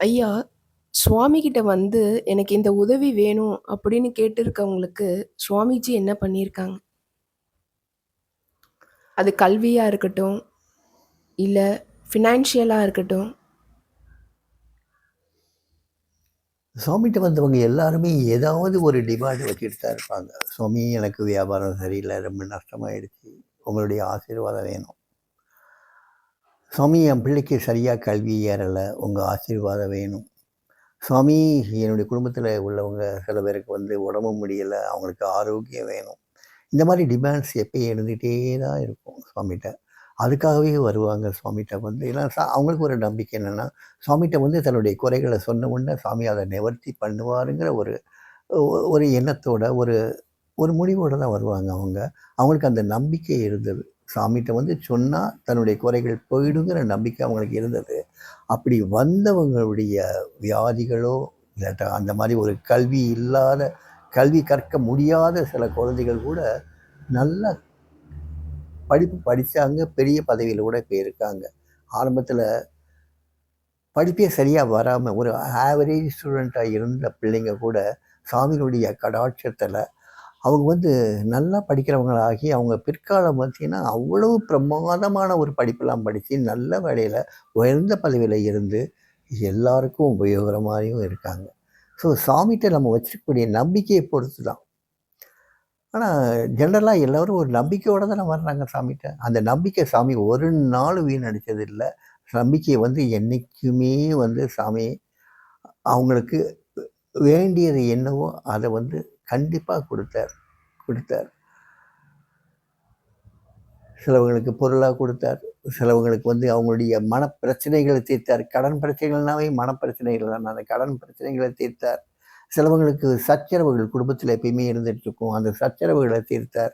ஐயா, சுவாமிகிட்ட வந்து எனக்கு இந்த உதவி வேணும் அப்படின்னு கேட்டிருக்கவங்களுக்கு, சுவாமிஜி என்ன பண்ணியிருக்காங்க? அது கல்வியா இருக்கட்டும், இல்ல ஃபினான்ஷியலா இருக்கட்டும். சுவாமிகிட்ட வந்தவங்க எல்லாருமே ஏதாவது ஒரு டிமாண்ட் வச்சுட்டு தான் இருப்பாங்க. சுவாமி எனக்கு வியாபாரம் சரியில்ல, ரொம்ப நஷ்டமாயிடுச்சு. உங்களுடைய ஆசீர்வாதம் வேணும். சுவாமி என் பிள்ளைக்கு சரியாக கல்வி ஏறலை உங்கள் ஆசீர்வாதம் வேணும். சுவாமி என்னுடைய குடும்பத்தில் உள்ளவங்க சில பேருக்கு வந்து உடம்பு முடியலை அவங்களுக்கு ஆரோக்கியம் வேணும். இந்த மாதிரி டிமாண்ட்ஸ் எப்பயும் இருந்துகிட்டே தான் இருக்கும் சுவாமிகிட்ட அதுக்காகவே வருவாங்க சுவாமிகிட்ட வந்து. ஏன்னா சா அவங்களுக்கு ஒரு நம்பிக்கை என்னென்னா சுவாமிகிட்ட வந்து தன்னுடைய குறைகளை சொன்ன உடனே சாமி அதை நிவர்த்தி பண்ணுவாருங்கிற ஒரு ஒரு எண்ணத்தோட, ஒரு ஒரு முடிவோடு தான் வருவாங்க அவங்க. அவங்களுக்கு அந்த நம்பிக்கை இருந்தது. சாமிகிட்ட வந்து சொன்னால் தன்னுடைய குறைகள் போயிடுங்கிற நம்பிக்கை அவங்களுக்கு இருந்தது. அப்படி வந்தவங்களுடைய வியாதிகளோ, இல்லாட்டா அந்த மாதிரி ஒரு கல்வி இல்லாத, கல்வி கற்க முடியாத சில குழந்தைகள் கூட நல்லா படிப்பு படித்தாங்க பெரிய பதவியில் கூட இப்போ இருக்காங்க. ஆரம்பத்தில் படிப்பே சரியாக வராமல் ஒரு ஆவரேஜ் ஸ்டூடெண்ட்டாக இருந்த பிள்ளைங்க கூட சாமியினுடைய கடாட்சத்தில் அவங்க வந்து நல்லா படிக்கிறவங்களாகி, அவங்க பிற்காலம் பார்த்தீங்கன்னா, அவ்வளவு பிரமாதமான ஒரு படிப்பெல்லாம் படித்து நல்ல வேலையில் உயர்ந்த பதவியில் இருந்து, எல்லாருக்கும் உபயோகரமாயும் இருக்காங்க. ஸோ சாமிகிட்ட நம்ம வச்சுருக்கக்கூடிய நம்பிக்கையை பொறுத்து தான். ஆனால் ஜென்ரலாக எல்லாரும் ஒரு நம்பிக்கையோடு தானே வர்றாங்க சாமிகிட்ட அந்த நம்பிக்கை சாமி ஒரு நாள் வீணடிச்சது இல்லை நம்பிக்கையை வந்து என்றைக்குமே வந்து சாமி அவங்களுக்கு வேண்டியது என்னவோ அதை வந்து கண்டிப்பாக கொடுத்தார் கொடுத்தார் சிலவங்களுக்கு பொருளாக கொடுத்தார் சிலவங்களுக்கு வந்து அவங்களுடைய மனப்பிரச்சனைகளை தீர்த்தார். கடன் பிரச்சனைகள்னாவே மனப்பிரச்சனைகள் தான். அந்த கடன் பிரச்சனைகளை தீர்த்தார். சிலவங்களுக்கு சச்சரவுகள் குடும்பத்தில் எப்பயுமே இருந்துகிட்டு இருக்கும். அந்த சச்சரவுகளை தீர்த்தார்.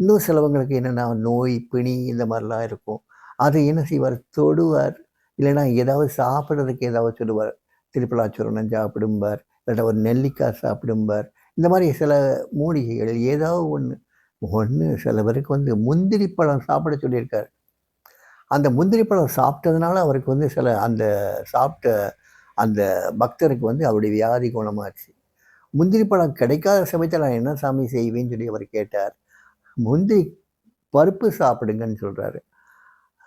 இன்னும் சிலவங்களுக்கு என்னென்னா நோய், பிணி இந்த மாதிரிலாம் இருக்கும். அதை என்ன செய்வார்? தொடுவார். இல்லைன்னா ஏதாவது சாப்பிட்றதுக்கு ஏதாவது சொல்லுவார். திரிபலாச்சூர்ணம் சாப்பிடும்பார். இல்லாட்டா ஒரு நெல்லிக்காய் சாப்பிடும்பார். இந்த மாதிரி சில மூலிகைகள் ஏதாவது ஒன்று ஒன்று சில பேருக்கு வந்து முந்திரி பழம் சாப்பிட சொல்லியிருக்காரு. அந்த முந்திரி பழம் சாப்பிட்டதுனால அவருக்கு வந்து சில அந்த சாப்பிட்ட அந்த பக்தருக்கு வந்து அவருடைய வியாதி குணமாச்சு. முந்திரி பழம் கிடைக்காத சமயத்தில் நான் என்ன சாமி செய்வேன்னு சொல்லி அவர் கேட்டார். முந்திரி பருப்பு சாப்பிடுங்கன்னு சொல்கிறாரு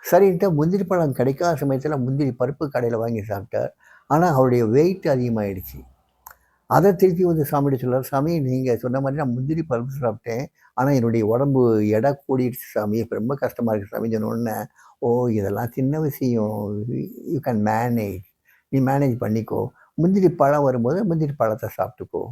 சரின்ட்டு முந்திரி பழம் கிடைக்காத சமயத்தில் முந்திரி பருப்பு கடையில் வாங்கி சாப்பிட்டார். ஆனால் அவருடைய வெயிட் அதிகமாகிடுச்சு அதை திருப்பி வந்து சாமிகிட்ட சொல்றாரு. சாமி நீங்கள் சொன்ன மாதிரி நான் முந்திரி பருப்பு சாப்பிட்டேன். ஆனால் என்னுடைய உடம்பு எடை கூடிடுச்சு சாமி. இப்போ ரொம்ப கஷ்டமாக இருக்குது சாமி சொன்ன ஓ! இதெல்லாம் சின்ன விஷயம். You can manage. நீ மேனேஜ் பண்ணிக்கோ. முந்திரி பழம் வரும்போது முந்திரி பழத்தை சாப்பிட்டுக்கோ.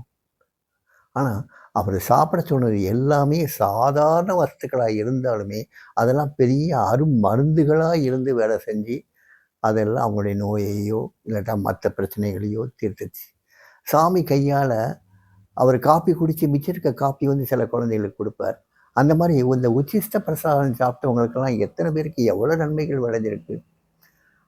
ஆனால் அவர் சாப்பிட சொன்னது எல்லாமே சாதாரண வஸ்துக்களாக இருந்தாலுமே, அதெல்லாம் பெரிய அருமருந்துகளா இருந்து வேலை செஞ்சு, அதெல்லாம் அவங்களுடைய நோயையோ, இல்லாட்டா மற்ற பிரச்சனைகளையோ தீர்த்துச்சு. சாமி கையால் அவர் காப்பி குடித்து மிச்சம் இருக்க காப்பி வந்து சில குழந்தைகளுக்கு கொடுப்பார் அந்த மாதிரி இந்த உச்சிஷ்ட பிரசாதம் சாப்பிட்டவங்களுக்கெல்லாம் எத்தனை பேருக்கு எவ்வளோ நன்மைகள் விளைஞ்சிருக்கு.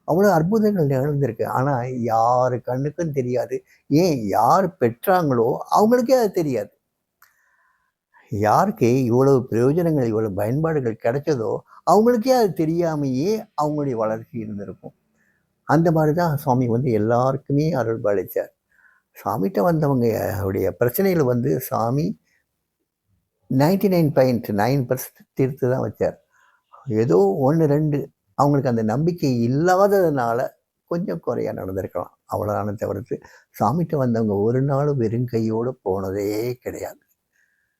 அவ்வளோ அற்புதங்கள் நிகழ்ந்திருக்கு. ஆனால் யார் கண்ணுக்கும் தெரியாது. ஏன் யார் பெற்றாங்களோ அவங்களுக்கே அது தெரியாது. யாருக்கு இவ்வளவு பிரயோஜனங்கள், இவ்வளவு பயன்பாடுகள் கிடைச்சதோ, அவங்களுக்கே அது தெரியாமையே அவங்களுடைய வளர்ச்சி இருந்திருக்கும். அந்த மாதிரி தான் சுவாமி வந்து எல்லாருக்குமே அருள் பாலிச்சார். சாமிட்ட வந்தவங்க அவருடைய பிரச்சனையில் வந்து சாமி 99.9% தீர்த்து தான் வச்சார். ஏதோ 1, 2 அவங்களுக்கு அந்த நம்பிக்கை இல்லாததுனால கொஞ்சம் குறையாக நடந்திருக்கலாம். அவ்வளோதான தவிர்த்து, சாமிட்ட வந்தவங்க ஒரு நாளும் வெறும் கையோடு போனதே கிடையாது.